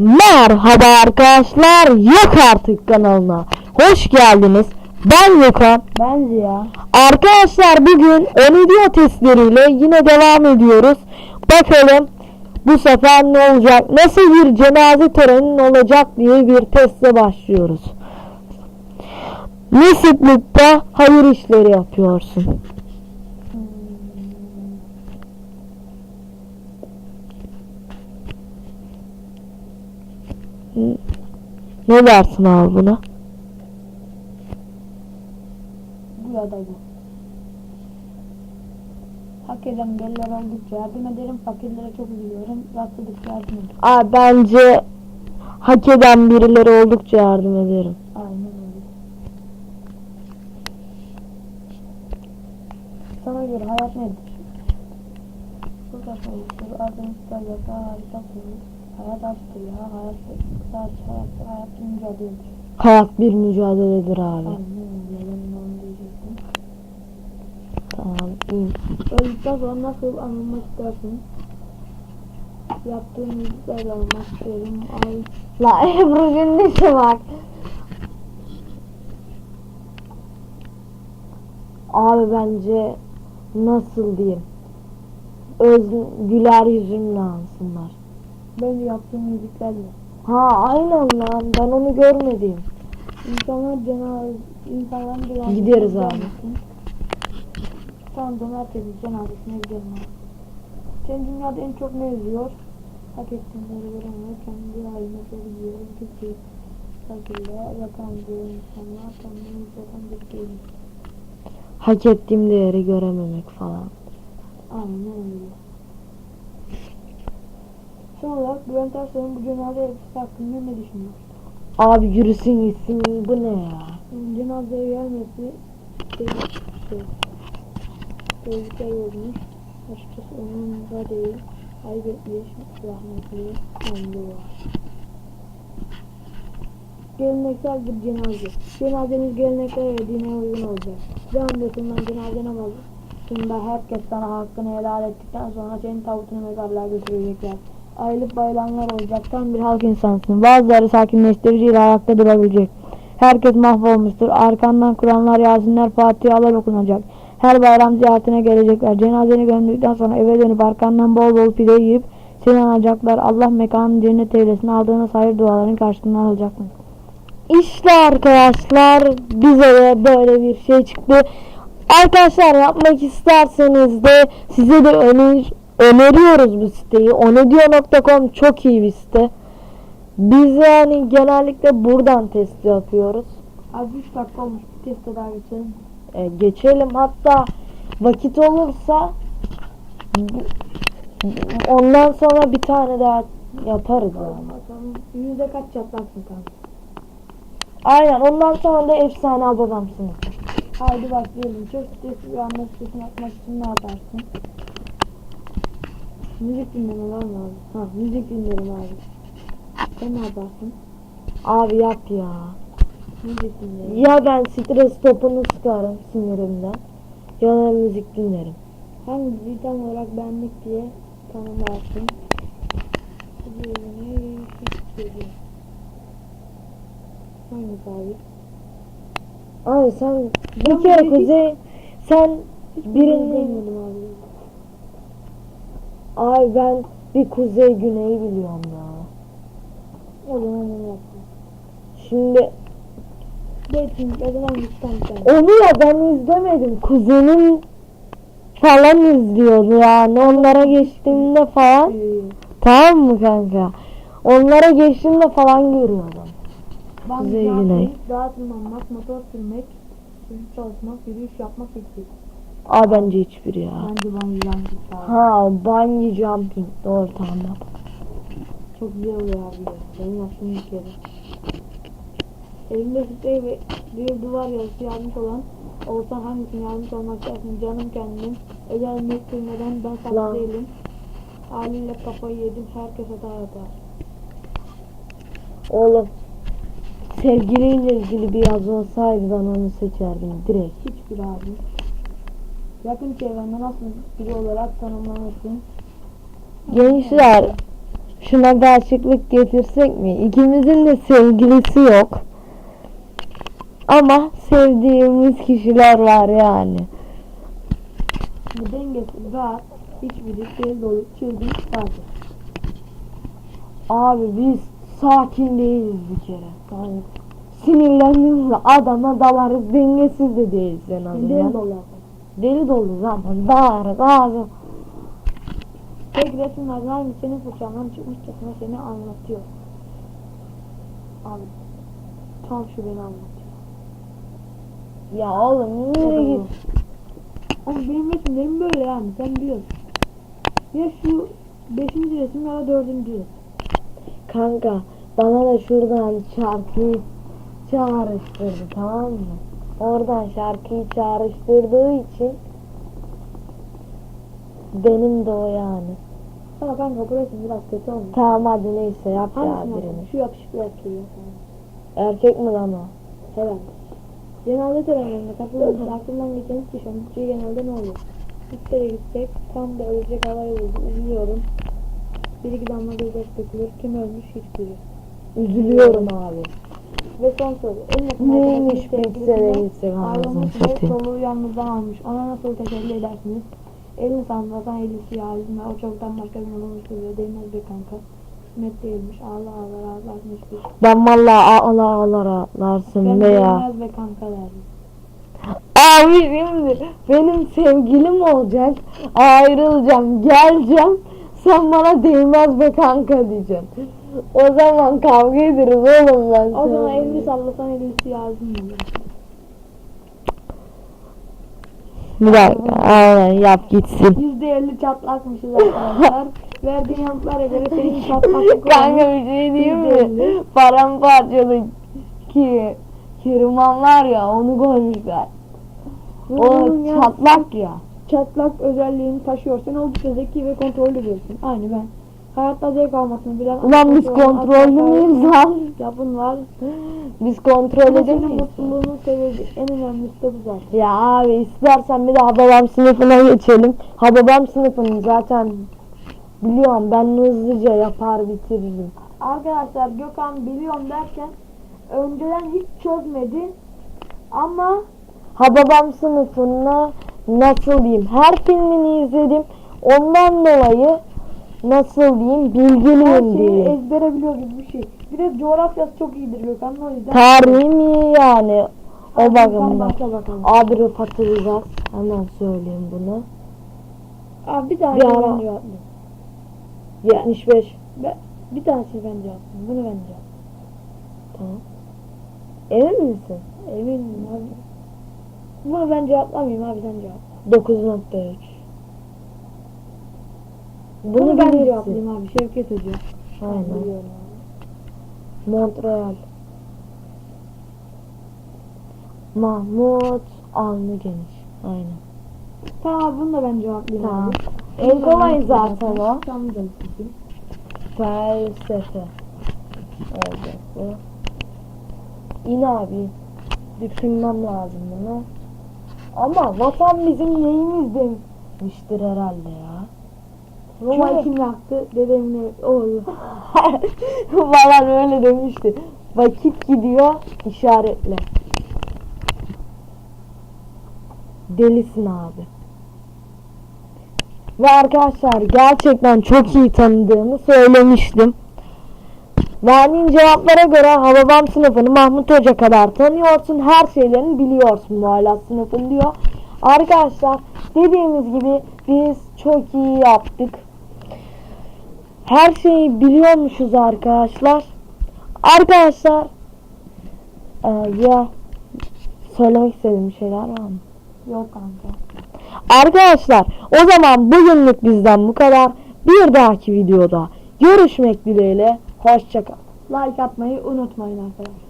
Merhaba arkadaşlar Yok Artık kanalına hoş geldiniz. Ben Gökhan. Ben Ziya. Arkadaşlar bugün Onidio testleriyle yine devam ediyoruz. Bakalım bu sefer ne olacak? Nasıl bir cenaze töreninin olacak diye bir testle başlıyoruz. Ne sıklıkta hayır işleri yapıyorsun? Ne dersin abi buna? Burada bu. Hak eden beller oldukça yardım ederim. Fakirlere çok üzülüyorum. Rastladıkça yardım ederim. Aa, bence hak eden birileri oldukça yardım ederim. Aynen öyle. Sana göre hayat nedir? Burada soruyor. Ardın isterlerse harika soruyor. Hayat aşktır ya. Hayat sadece hayat, hayat bir mücadeledir. Hayat bir mücadeledir abi. Tamam. Öldükten sonra nasıl anılmak istersin? Yaptığım iyiliklerle almak isterim. Ay, La Ebru Gündüz'e bak. Abi bence nasıl diyeyim? Öz güler yüzümle ansınlar. Ben de yaptığım iyiliklerle. Ha aynen lan ben onu görmedim. İnsanlar cenaze, insanların cenazesine Gideriz abi. gelmesin. Tanıdığım herkesin cenazesine giderim abi. Seni dünyada en çok ne üzüyor? Hak ettiğimleri göremiyor. Kendi haline seviyor. Gücü, fakirle yatandığı insanlar kendini zaten bir değil. Hak ettiğim değeri görememek falan. Aynen öyle. Son olarak Bülent Ersoy'un bu cenaze elbisesi hakkında ne düşünüyor? Abi yürüsün gitsin bu ne ya? Cenazeye gelmesi şey, şey, tehlikeli olmuş. Açıkçası onun da değil. Kaybetmiş rahmetli anne var. Geleneksel bir cenaze. Cenazemiz geleneklere ve dine uygun olacak. Devam yapımdan cenaze namazında herkes sana hakkını helal ettikten sonra senin tabutunu mezarlığa götürecekler. Ayrılıp bayılanlar olacak. Tam bir halk insansın. Bazıları sakinleştiriciyle ayakta durabilecek. Herkes mahvolmuştur. Arkandan Kur'anlar, Yasinler, Fatihalar okunacak. Her bayram ziyaretine gelecekler. Cenazeni gömdükten sonra eve dönüp arkandan bol bol pide yiyip seni anacaklar. Allah mekanını cennet eylesin. Aldığınız hayır duaların karşılığını alacaksın. İşte arkadaşlar bize de böyle bir şey çıktı. Arkadaşlar yapmak isterseniz de size de öner öneriyoruz bu siteyi. Onedio.com çok iyi bir site. Biz yani genellikle buradan test yapıyoruz. Az 3 dakika olmuş. Bir teste daha geçelim. E, geçelim hatta vakit olursa ondan sonra bir tane daha yaparız yani. Yüzde kaç çatlaksın kanka? Aynen ondan sonra da efsane ablamsınız. Haydi başlayalım. Çok stresli bir anda stresini atmak için ne yaparsın? Müzik dinleme var mı abi? Ha müzik dinlerim abi. Sen ne yaparsın? Abi yap ya. Müzik dinlerim. Ya ben stres topunu sıkarım sinirimden ya da müzik dinlerim. Diziyi tam olarak benlik diye tanımlarsın? Hiç. Hangisi abi? Abi sen Ben bir kere kuzey sen Hiç Birini- bilmedim abi. Ay ben bir kuzey güneyi biliyorum ya. O zaman onu yaptım. Şimdi Datinglerden hangisi tam sen? onu ya ben izlemedim. Kuzenim falan izliyordu yani. Onlara geçtiğimde falan. Tamam mı kanka? Onlara geçtiğimde falan görüyordum. Ben Kuzey Güney. Dağa tırmanmak, motor sürmek, çalışmak, yürüyüş yapmak gibi. Aa bence hiçbiri ya. Bence git abi. Ha bungee jumping doğru tamam. Çok güzel oluyor abi ya. Ben yaptım bir kere. Elimde sprey ve bir duvar yazısı yazmış olan olsan hangisini yazmış olmak istersin? Canım kendim. Özel mektuğumdan ben saklı değilim. Haliyle kafayı yedim. Herkes hata yapar. Oğlum sevgiliyle ilgili bir yazı olsaydı ben onu seçerdim direkt. Hiçbir abi. Yakın çevrende nasıl biri olarak tanımlanırsın? Gençler şuna bir açıklık getirsek mi? İkimizin de sevgilisi yok. Ama sevdiğimiz kişiler var yani. Bu dengesiz, rahat, hiçbiri deli dolu, çılgın, sakin. Abi biz sakin değiliz bir kere. Yani sinirlendiğimizde adama dalarız dengesiz de değiliz en azından. Dolu yapar. Deli dolu zaman dalarız abi. Tek resimlerden aynı senin fırçandan çıkmışçasına seni anlatıyor. Abi tam şu beni anlatıyor. Ya oğlum nereye git? Ama benim resimlerim böyle yani sen biliyorsun. Ya şu beşinci resim ya da dördüncü resim. Kanka bana da şuradan şarkıyı çağrıştırdı tamam mı? Oradan şarkıyı çağrıştırdığı için benim de o yani. Ama kanka bu resim biraz kötü olmuş. Tamam hadi neyse yap ya Hangisini birini. yapalım? Şu yakışıklı erkeği yapalım. Erkek mi lan o? Evet. Cenaze törenlerinde katılımcı aklımdan geçen hiç düşen şey genelde ne oluyor? Üstlere gitsek tam da ölecek havayı buldu. Üzülüyorum. Bir iki damla gözyaş dökülür. Kim ölmüş hiç bilir. Üzülüyorum abi. Ve son soru. En yakın Neymiş piksele ve satayım. soluğu yanınızdan almış. Ona nasıl teselli edersiniz? Elini sallasan eli siyah yüzüne o çoktan başka bir olmuş duruyor. Değmez be kanka. Kısmet değilmiş. Ağla ağla ağlarsın hiçbir. Ben valla ağla ağla Ben be ya. değmez be kanka derdim. Abi şimdi benim sevgilim olacak. Ayrılacağım, geleceğim. Sen bana değmez be kanka diyeceksin. O zaman kavga ederiz oğlum ben O zaman elini sallasan eli siyah yüzüne. Bir dakika aynen yap gitsin. Yüzde elli çatlakmışız arkadaşlar. Verdiğin yanıtlara göre senin çatlaklık Kanka bir şey diyeyim mi? Paramparçalı ki Kiriman var ya onu koymuşlar. O Oğlum ya, çatlak ya. çatlak özelliğini taşıyor. Sen oldukça zeki ve kontrollü birisin. Aynı ben. Hayatta zevk almasını bilen... Ulan biz kontrollü müyüz lan? Yapın var. Biz kontrol Ama senin edemeyiz. mutluluğunu sebebi en önemlisi de bu zaten. Ya abi istersen bir de Hababam sınıfına geçelim. Hababam sınıfını zaten biliyorum ben hızlıca yapar bitiririm. Arkadaşlar Gökhan biliyorum derken önceden hiç çözmedi. Ama Hababam sınıfına nasıl diyeyim her filmini izledim. Ondan dolayı nasıl diyeyim her bilgiliyim şeyi diyeyim. ezbere biliyor gibi bir şey. Bir de coğrafyası çok iyidir Gökhan'ın o yüzden. Tarihim iyi yani o bakımdan. başla bakalım. Abi röp atılacağız. Hemen söyleyeyim bunu. Abi bir tane Bir ben ara- cevaplayayım. 75. Ben, bir tanesini ben cevaplayayım. Bunu ben cevaplayayım. Tamam. Emin misin? Eminim abi. Bunu ben cevaplamayayım abi sen cevap. 9.3. Bunu, Bunu ben cevaplayayım abi. Şevket Hoca. Aynen. Montreal. Mahmut Alnı Geniş. Aynen. Tamam bunu da ben cevaplayayım Tamam. abi. En kolay zaten o. Sizin. Felsefe. Oldu bu. İn abi. Düşünmem lazım bunu. Ama vatan bizim neyimiz demiştir herhalde ya. Çünkü- kim yaktı? Dedemin oğlu. Falan öyle demişti. Vakit gidiyor işaretle. Delisin abi. Ve arkadaşlar gerçekten çok iyi tanıdığımı söylemiştim. Verdiğin cevaplara göre Hababam sınıfını Mahmut Hoca kadar tanıyorsun. Her şeylerini biliyorsun muhalat sınıfın diyor. Arkadaşlar dediğimiz gibi biz çok iyi yaptık. Her şeyi biliyormuşuz arkadaşlar. Arkadaşlar e, ya söylemek istediğim şeyler var mı? Yok kanka. Arkadaşlar o zaman bugünlük bizden bu kadar. Bir dahaki videoda görüşmek dileğiyle. Hoşçakalın. Like atmayı unutmayın arkadaşlar.